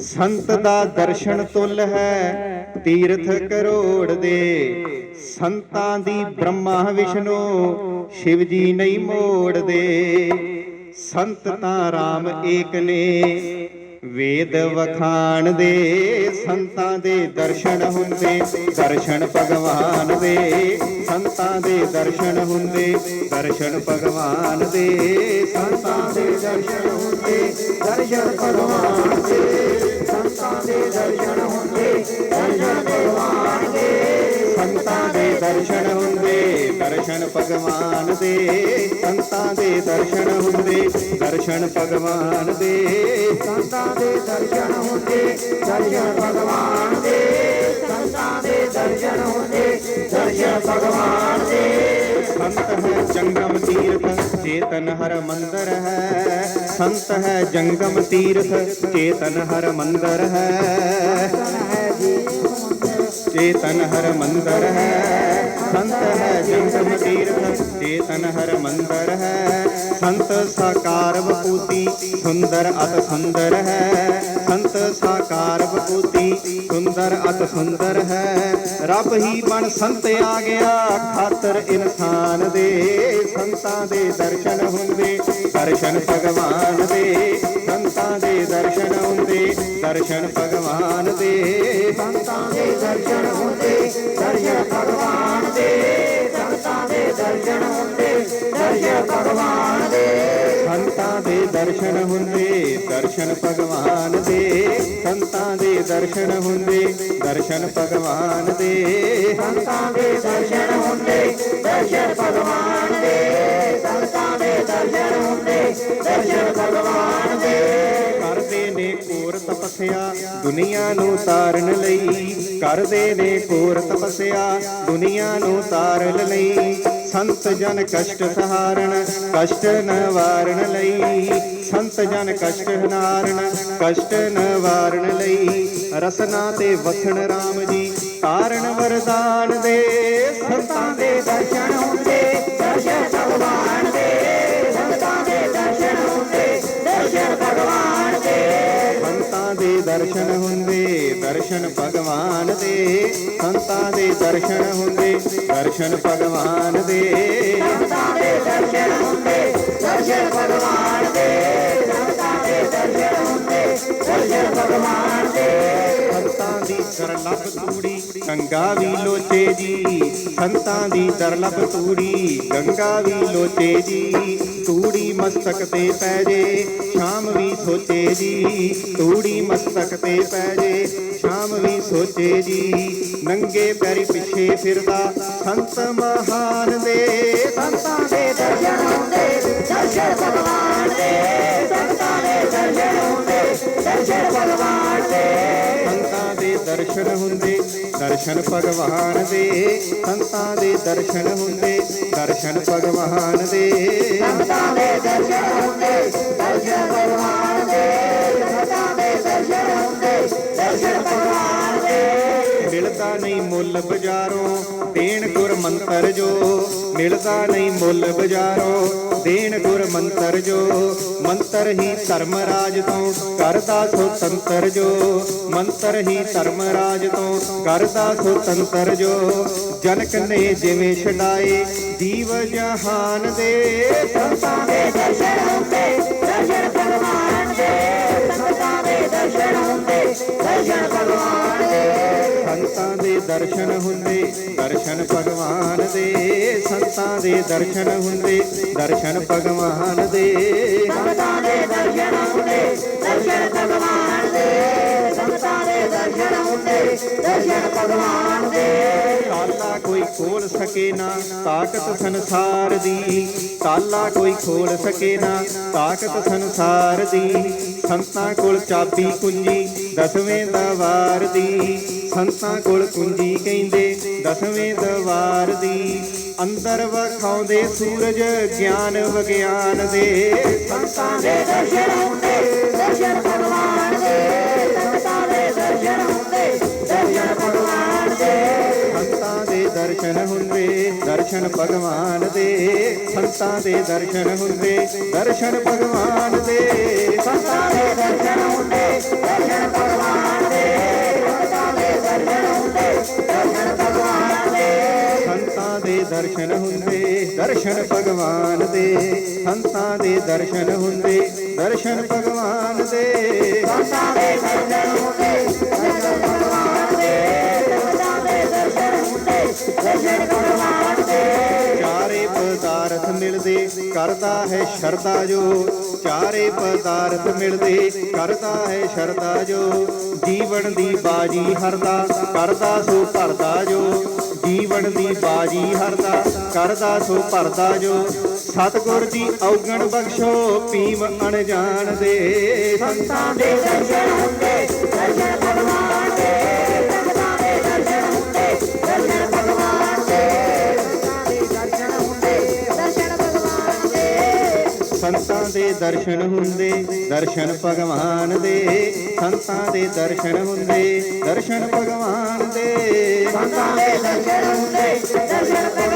ਸੰਤ ਦਾ ਦਰਸ਼ਨ ਤੁਲ ਹੈ, ਤੀਰਥ ਕਰੋੜ ਦੇ। ਸੰਤਾਂ ਦੀ ਬ੍ਰਹਮਾ ਵਿਸ਼ਨੂੰ ਸ਼ਿਵ ਜੀ ਨਹੀਂ ਮੋੜਦੇ। ਸੰਤ ਤਾਂ ਰਾਮ ਏਕ ਨੇ, ਵੇਦ ਵਖਾਣ ਦੇ। ਸੰਤਾਂ ਦੇ ਦਰਸ਼ਨ ਹੁੰਦੇ, ਦਰਸ਼ਨ ਭਗਵਾਨ ਦੇ। ਸੰਤਾਂ ਦੇ ਦਰਸ਼ਨ ਹੁੰਦੇ, ਦਰਸ਼ਨ ਭਗਵਾਨ ਦੇ। ਸੰਤਾਂ ਦੇ ਦਰਸ਼ਨ ਹੁੰਦੇ, ਦਰਸ਼ਨ ਭਗਵਾਨ ਦੇ। ਸੰਤਾਂ ਦੇ ਦਰਸ਼ਨ ਹੁੰਦੇ, ਦਰਸ਼ਨ ਭਗਵਾਨ ਦੇ। ਸੰਤਾਂ ਦੇ ਦਰਸ਼ਨ ਹੁੰਦੇ, ਦਰਸ਼ਨ ਭਗਵਾਨ ਦੇ। ਸੰਤਾਂ ਦੇ ਦਰਸ਼ਨ ਹੁੰਦੇ, ਦਰਸ਼ਨ ਭਗਵਾਨ ਦੇ। ਸੰਤਾਂ ਦੇ ਦਰਸ਼ਨ ਹੁੰਦੇ, ਦਰਸ਼ਨ ਭਗਵਾਨ ਚੇਤਨ ਹਰ ਮੰਦਰ ਹੈ। ਸੰਤ ਹੈ ਜੰਗਮ ਤੀਰਥ, ਚੇਤਨ ਹਰ ਮੰਦਰ ਹੈ। ਚੇਤਨ ਹਰ ਮੰਦਰ ਹੈ। ਸੰਤ ਹੈ ਜੰਗਮ ਤੀਰਥ, ਚੇਤਨ ਹਰ ਮੰਦਰ ਹੈ। ਸੰਤ ਸਾਕਾਰ ਬਪੂਤੀ ਸੁੰਦਰ ਅਤ ਸੁੰਦਰ ਹੈ। ਸੰਤ ਸਾਕਾਰ ਬਪੂਤੀ ਸੁੰਦਰ ਅਤ ਸੁੰਦਰ ਹੈ। ਰੱਬ ਹੀ ਬਣ ਸੰਤ ਆ ਗਿਆ ਖਾਤਰ ਇਨਸਾਨ ਦੇ। ਸੰਤਾਂ ਦੇ ਦਰਸ਼ਨ ਹੁੰਦੇ, ਦਰਸ਼ਨ ਭਗਵਾਨ ਦੇ। ਸੰਤਾਂ ਦੇ ਦਰਸ਼ਨ ਹੁੰਦੇ, ਦਰਸ਼ਨ ਭਗਵਾਨ ਦੇ। ਸੰਤਾਂ ਦੇ ਦਰਸ਼ਨ ਹੁੰਦੇ, ਦਰਸ਼ਨ ਭਗਵਾਨ ਦੇ। ਸੰਤਾਂ ਦੇ ਦਰਸ਼ਨ ਹੁੰਦੇ, ਦਰਸ਼ਨ ਭਗਵਾਨ ਦੇ ਦਰਸ਼ਨ ਹੁੰਦੇ ਦਰਸ਼ਨ ਭਗਵਾਨ ਦੇ। ਸੰਤਾਂ ਦੇ ਦਰਸ਼ਨ ਹੁੰਦੇ ਦਰਸ਼ਨ ਭਗਵਾਨ ਦੇ। ਸੰਤਾਂ ਦੇ ਦਰਸ਼ਨ ਹੁੰਦੇ ਦਰਸ਼ਨ ਭਗਵਾਨ ਦੇ। ਸੰਤਾਂ ਦੇ ਦਰਸ਼ਨ ਹੁੰਦੇ ਦਰਸ਼ਨ ਭਗਵਾਨ ਦੇ। ਕਰਦੇ ਨੇ ਘੋਰ ਤਪੱਸਿਆ ਦੁਨੀਆ ਨੂੰ ਤਾਰਨ ਲਈ। ਕਰਦੇ ਨੇ ਘੋਰ ਤਪੱਸਿਆ ਦੁਨੀਆ ਨੂੰ ਤਾਰਨ ਲਈ। ਸੰਤ ਜਨ ਕਸ਼ਟ ਸਹਾਰਨ ਕਸ਼ਟ ਨਿਵਾਰਨ ਲਈ। ਸੰਤ ਜਨ ਕਸ਼ਟ ਨਿਵਾਰਨ ਕਸ਼ਟ ਨਿਵਾਰਨ ਲਈ। ਰਸਨਾ ਤੇ ਵਸਣ RAM ਜੀ, ਤਾਰਨ ਵਰਦਾਨ ਦੇ। ਸੰਤਾਂ ਦੇ ਦਰਸ਼ਨ ਦਰਸ਼ਨ ਭਗਵਾਨ ਦੇ। ਸੰਤਾਂ ਦੇ ਦਰਸ਼ਨ ਹੁੰਦੇ ਦਰਸ਼ਨ ਭਗਵਾਨ ਦੇ। ਸੰਤਾਂ ਦੇ ਦਰਸ਼ਨ ਹੁੰਦੇ ਦਰਸ਼ਨ ਭਗਵਾਨ ਦੇ। ਸੰਤਾਂ ਦੇ ਦਰਸ਼ਨ ਹੁੰਦੇ ਦਰਸ਼ਨ ਭਗਵਾਨ ਦੇ। ਸੰਤਾਂ ਦੀ ਸਰਲਭ ਤੂੜੀ ਗੰਗਾ ਵੀ ਲੋਚੇ ਜੀ। ਸੰਤਾਂ ਦੀ ਸਰਲਭ ਤੂੜੀ ਗੰਗਾ ਵੀ ਲੋਚੇ ਜੀ। ਤੂੜੀ ਮਸਤਕ ਤੇ ਪੈ ਜੇ, ਸ਼ਾਮ ਵੀ ਸੋਚੇ ਜੀ, ਤੂੜੀ ਮਸਤਕ ਤੇ ਪੈ ਜੇ, ਸ਼ਾਮ ਵੀ ਸੋਚੇ ਜੀ, ਨੰਗੇ ਪੈਰੀ ਪਿੱਛੇ ਫਿਰਦਾ ਸੰਤ ਮਹਾਨ ਦੇ, ਸੰਤਾਂ ਦੇ ਦਰਸ਼ਨ ਹੁੰਦੇ ਦਰਸ਼ਨ ਭਗਵਾਨ ਦੇ, ਸੰਤਾਂ ਦੇ ਦਰਸ਼ਨ ਹੁੰਦੇ ਦਰਸ਼ਨ ਭਗਵਾਨ ਦੇ। ਦਰਸ਼ਨ ਹੁੰਦੇ ਦਰਸ਼ਨ ਭਗਵਾਨ ਦੇ। ਸੰਤਾਂ ਦੇ ਦਰਸ਼ਨ ਹੁੰਦੇ ਦਰਸ਼ਨ ਭਗਵਾਨ ਦੇ। ਸੰਤਾਂ ਦੇ ਦਰਸ਼ਨ ਹੁੰਦੇ ਦਰਸ਼ਨ ਭਗਵਾਨ ਦੇ। ਸੰਤਾਂ ਦੇ ਦਰਸ਼ਨ ਹੁੰਦੇ ਦਰਸ਼ਨ ਭਗਵਾਨ ਦੇ। ਮਿਲਦਾ ਨਹੀਂ ਮੁੱਲ ਬਾਜ਼ਾਰੋਂ ਦੇਣ ਗੁਰ ਮੰਤਰ ਜੋ। ਮਿਲਦਾ ਨਹੀਂ ਮੁੱਲ ਬਾਜ਼ਾਰੋਂ ਦੇਣ ਗੁਰ ਮੰਤਰ ਜੋ, ਮੰਤਰ ਹੀ ਧਰਮ ਰਾਜ ਤੋਂ, ਕਰਦਾ ਸੁਤੰਤਰ ਜੋ। ਮੰਤਰ ਹੀ ਧਰਮ ਰਾਜ ਤੋਂ, ਕਰਦਾ ਸੁਤੰਤਰ ਜੋ। ਜਨਕ ਨੇ ਜਿਵੇਂ ਛਡਾਏ ਦੀਵ ਜਹਾਨ ਦੇ ਸੰਤਾਂ ਦੇ ਦਰਸ਼ਨ ਹੁੰਦੇ ਦੇ ਦਰਸ਼ਨ ਹੁੰਦੇ ਦਰਸ਼ਨ ਭਗਵਾਨ ਦੇ। ਸੰਤਾਂ ਦੇ ਦਰਸ਼ਨ ਹੁੰਦੇ ਦਰਸ਼ਨ ਭਗਵਾਨ ਦੇ। ਸੰਤਾਂ ਦੇ ਦਰਸ਼ਨ ਹੁੰਦੇ ਦਰਸ਼ਨ ਭਗਵਾਨ ਦੇ। ਸੰਤਾਂ ਦੇ ਦਰਸ਼ਨ ਹੁੰਦੇ ਦਰਸ਼ਨ ਭਗਵਾਨ ਦੇ। ਤਾਲਾ ਕੋਈ ਖੋਲ ਸਕੇ ਨਾ ਤਾਕਤ ਸੰਸਾਰ ਦੀ। ਤਾਲਾ ਕੋਈ ਖੋਲ ਸਕੇ ਨਾ ਤਾਕਤ ਸੰਸਾਰ ਦੀ। ਸੰਤਾਂ ਕੋਲ ਚਾਬੀ ਕੁੰਜੀ ਦਸਵੇਂ ਦਵਾਰ ਦੀ ਸੰਤਾਂ ਕੋਲ ਕੁੰਜੀ ਕਹਿੰਦੇ, ਦਸਵੇਂ ਦਵਾਰ ਦੀ ਅੰਦਰ ਵਖਾਉਂਦੇ ਸੂਰਜ, ਗਿਆਨ ਵਿਗਿਆਨ ਦੇ। ਸੰਤਾਂ ਦੇ ਦਰਸ਼ਨ ਹੁੰਦੇ, ਦਰਸ਼ਨ ਦਰਸ਼ਨ ਹੁੰਦੇ, ਦਰਸ਼ਨ ਭਗਵਾਨ ਦੇ। ਸੰਤਾਂ ਦੇ ਦਰਸ਼ਨ ਹੁੰਦੇ, ਦਰਸ਼ਨ ਭਗਵਾਨ ਦੇ। ਸੰਤਾਂ ਦੇ ਦਰਸ਼ਨ ਹੁੰਦੇ, ਦਰਸ਼ਨ ਭਗਵਾਨ ਦੇ। ਸੰਤਾਂ ਦੇ ਦਰਸ਼ਨ ਹੁੰਦੇ, ਦਰਸ਼ਨ ਭਗਵਾਨ ਦੇ। ਸੰਤਾਂ ਦੇ ਦਰਸ਼ਨ ਹੁੰਦੇ, ਦਰਸ਼ਨ ਭਗਵਾਨ ਦੇ। ਸੰਤਾਂ ਦੇ ਦਰਸ਼ਨ ਹੁੰਦੇ, ਦਰਸ਼ਨ ਭਗਵਾਨ ਦੇ। ਸੰਤਾਂ ਦੇ ਦਰਸ਼ਨ ਹੁੰਦੇ, ਦਰਸ਼ਨ ਭਗਵਾਨ ਪਦਾਰਥ ਮਿਲਦੇ, ਕਰਦਾ ਹੈ ਸ਼ਰਦਾ ਜੋ। ਚਾਰੇ ਪਦਾਰਥ ਮਿਲਦੇ, ਕਰਦਾ ਹੈ ਸ਼ਰਦਾ ਜੋ। ਜੀਵਨ ਦੀ ਬਾਜੀ ਹਰਦਾ, ਕਰਦਾ ਸੋ ਭਰਦਾ ਜੋ। ਜੀਵਨ ਦੀ ਬਾਜੀ ਹਰਦਾ, ਕਰਦਾ ਸੋ ਭਰਦਾ ਜੋ। ਸਤਿਗੁਰ ਜੀ ਔਗਣ ਬਖਸ਼ੋ ਪੀਵ ਅਣਜਾਣ ਦੇ। ਸੰਤਾਂ ਦੇ ਦਰਸ਼ਨ ਹੁੰਦੇ ਸੰਤਾਂ ਦੇ ਦਰਸ਼ਨ ਹੁੰਦੇ ਦਰਸ਼ਨ ਭਗਵਾਨ ਦੇ ਸੰਤਾਂ ਦੇ ਦਰਸ਼ਨ ਹੁੰਦੇ ਦਰਸ਼ਨ ਭਗਵਾਨ ਦੇ ਸੰਤਾਂ ਦੇ ਦਰਸ਼ਨ ਹੁੰਦੇ